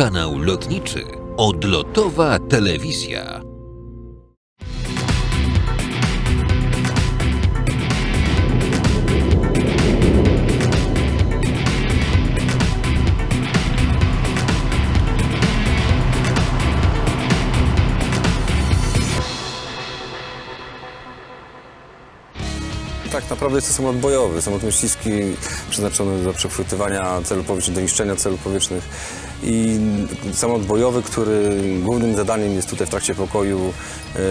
Kanał lotniczy. Odlotowa telewizja. Tak naprawdę jest to samolot bojowy, samolot myśliwski przeznaczony do przechwytywania celów powietrznych, do niszczenia celów powietrznych. I samolot bojowy, który głównym zadaniem jest tutaj w trakcie pokoju, e, e,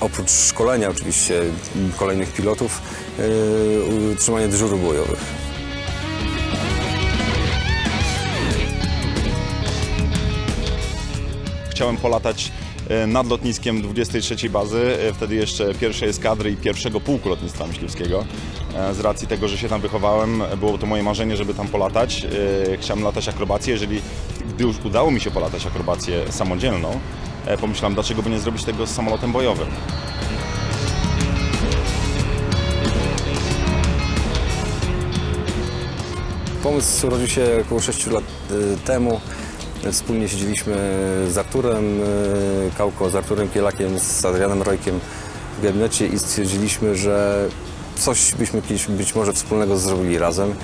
oprócz szkolenia oczywiście kolejnych pilotów, e, utrzymanie dyżurów bojowych. Chciałem polatać nad lotniskiem 23 bazy, wtedy jeszcze pierwszej eskadry i pierwszego pułku lotnictwa myśliwskiego. Z racji tego, że się tam wychowałem, było to moje marzenie, żeby tam polatać. Chciałem latać akrobację, jeżeli gdy już udało mi się polatać akrobację samodzielną, e, pomyślałem, dlaczego by nie zrobić tego z samolotem bojowym. Pomysł urodził się około 6 lat y, temu. Wspólnie siedzieliśmy z Arturem Kałko, z Arturem Kielakiem, z Adrianem Rojkiem w gabinecie i stwierdziliśmy, że coś byśmy kiedyś być może wspólnego zrobili razem,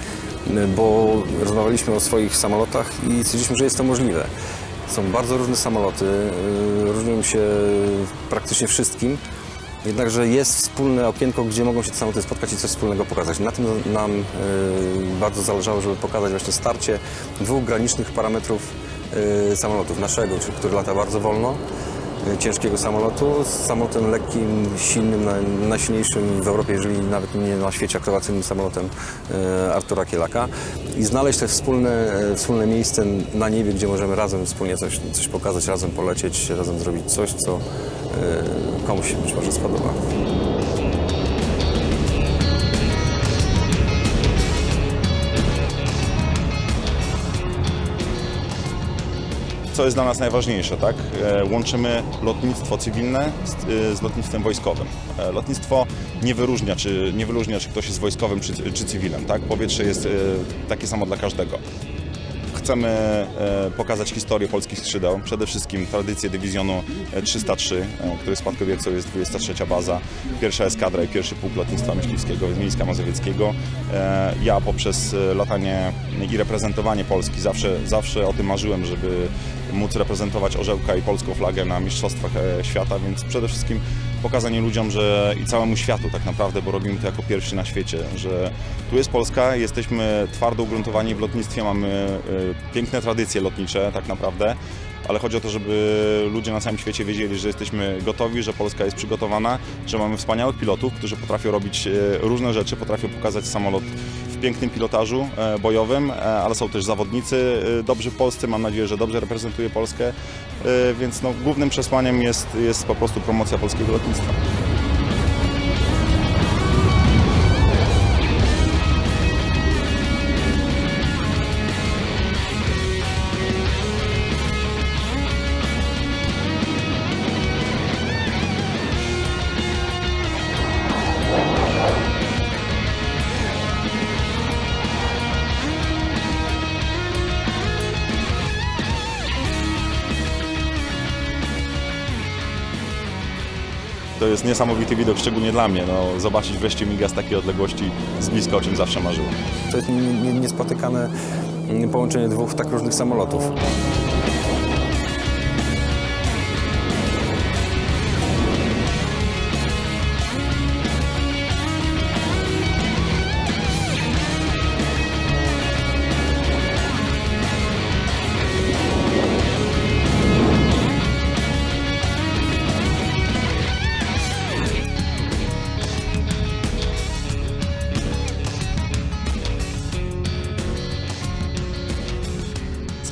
bo rozmawialiśmy o swoich samolotach i stwierdziliśmy, że jest to możliwe. Są bardzo różne samoloty, y, różnią się praktycznie wszystkim. Jednakże jest wspólne okienko, gdzie mogą się te samoloty spotkać i coś wspólnego pokazać. Na tym nam y, bardzo zależało, żeby pokazać właśnie starcie dwóch granicznych parametrów y, samolotów. Naszego, który lata bardzo wolno, y, ciężkiego samolotu, z samolotem lekkim, silnym, naj- najsilniejszym w Europie, jeżeli nawet nie na świecie akrobacyjnym samolotem y, Artura Kielaka. I znaleźć te wspólne, y, wspólne miejsce na niebie, gdzie możemy razem wspólnie coś, coś pokazać, razem polecieć, razem zrobić coś, co y, komuś się być może spodoba. Co jest dla nas najważniejsze, tak? E, Łączymy lotnictwo cywilne z, e, z lotnictwem wojskowym. E, Lotnictwo nie wyróżnia, czy, nie wyróżnia, czy ktoś jest wojskowym, czy, czy cywilem, tak? Powietrze jest takie samo dla każdego. Chcemy pokazać historię polskich skrzydeł, przede wszystkim tradycję dywizjonu e, 303, e, której spadkobiercą jest 23 baza, pierwsza eskadra i pierwszy pułk lotnictwa myśliwskiego Miejska Mazowieckiego. Ja poprzez latanie i reprezentowanie Polski zawsze, zawsze o tym marzyłem, żeby móc reprezentować orzełka i polską flagę na Mistrzostwach e, Świata, więc przede wszystkim pokazanie ludziom, że i całemu światu tak naprawdę, bo robimy to jako pierwsi na świecie, że tu jest Polska, jesteśmy twardo ugruntowani w lotnictwie, mamy e, piękne tradycje lotnicze tak naprawdę, ale chodzi o to, żeby ludzie na całym świecie wiedzieli, że jesteśmy gotowi, że Polska jest przygotowana, że mamy wspaniałych pilotów, którzy potrafią robić e, różne rzeczy, potrafią pokazać samolot pięknym pilotażu e, bojowym, e, ale są też zawodnicy e, dobrzy w Polsce, mam nadzieję, że dobrze reprezentuje Polskę, więc no, głównym przesłaniem jest, jest po prostu promocja polskiego lotnictwa. To jest niesamowity widok, szczególnie dla mnie. No, zobaczyć wreszcie miga z takiej odległości z bliska, o czym zawsze marzyłem. To jest nie- nie- niespotykane połączenie dwóch tak różnych samolotów.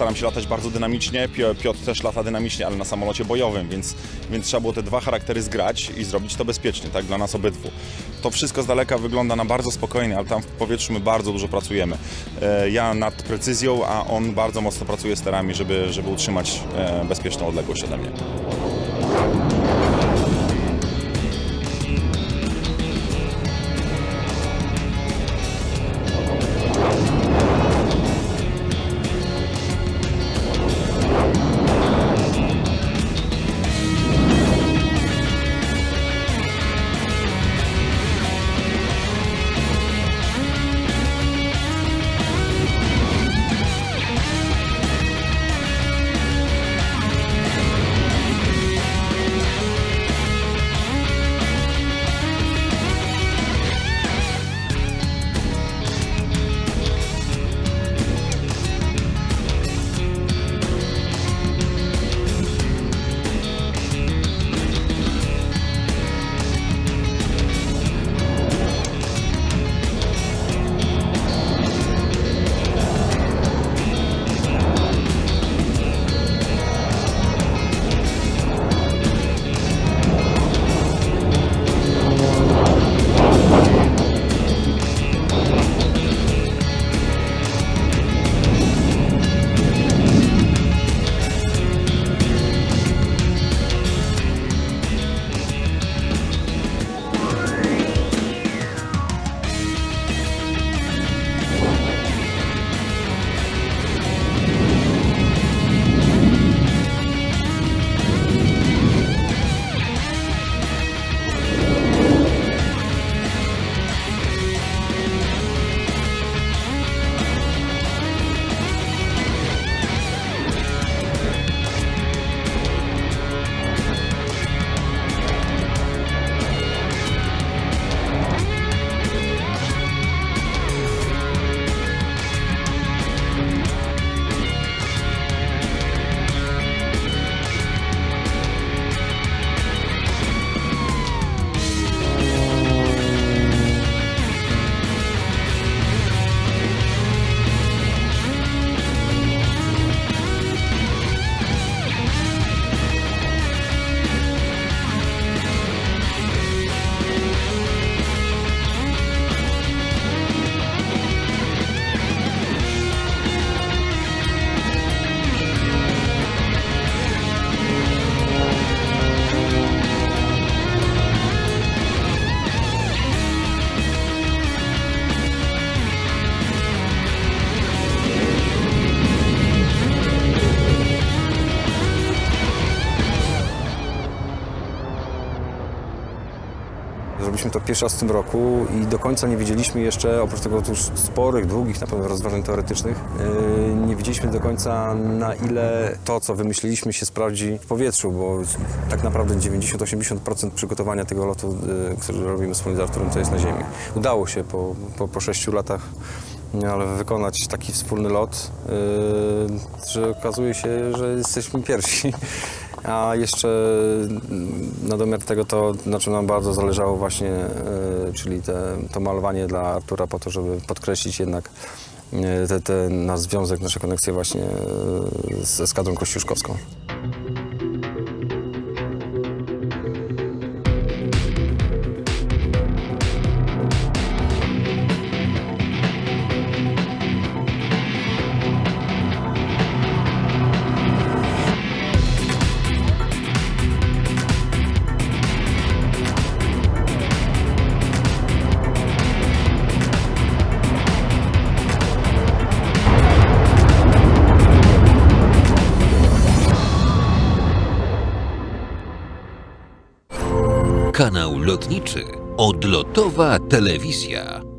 Staram się latać bardzo dynamicznie, Pio- Piotr też lata dynamicznie, ale na samolocie bojowym, więc, więc trzeba było te dwa charaktery zgrać i zrobić to bezpiecznie, tak, dla nas obydwu. To wszystko z daleka wygląda na bardzo spokojnie, ale tam w powietrzu my bardzo dużo pracujemy. E, Ja nad precyzją, a on bardzo mocno pracuje sterami, żeby, żeby utrzymać e, bezpieczną odległość ode mnie. Robiliśmy to pierwszy raz w tym roku i do końca nie wiedzieliśmy jeszcze, oprócz tego już sporych, długich na pewno rozważań teoretycznych, yy, nie wiedzieliśmy do końca na ile to, co wymyśliliśmy się sprawdzi w powietrzu, bo tak naprawdę 90-80% przygotowania tego lotu, yy, który robimy wspólnie z Arturem, to jest na ziemi. Udało się po, po, po 6 latach no, ale wykonać taki wspólny lot, yy, że okazuje się, że jesteśmy pierwsi. A jeszcze yy, na domiar tego to, na czym nam bardzo zależało właśnie, yy, czyli te, to malowanie dla Artura po to, żeby podkreślić jednak yy, te, te, nasz związek, nasze koneksje właśnie yy, z eskadrą kościuszkowską. Kanał lotniczy. Odlotowa telewizja.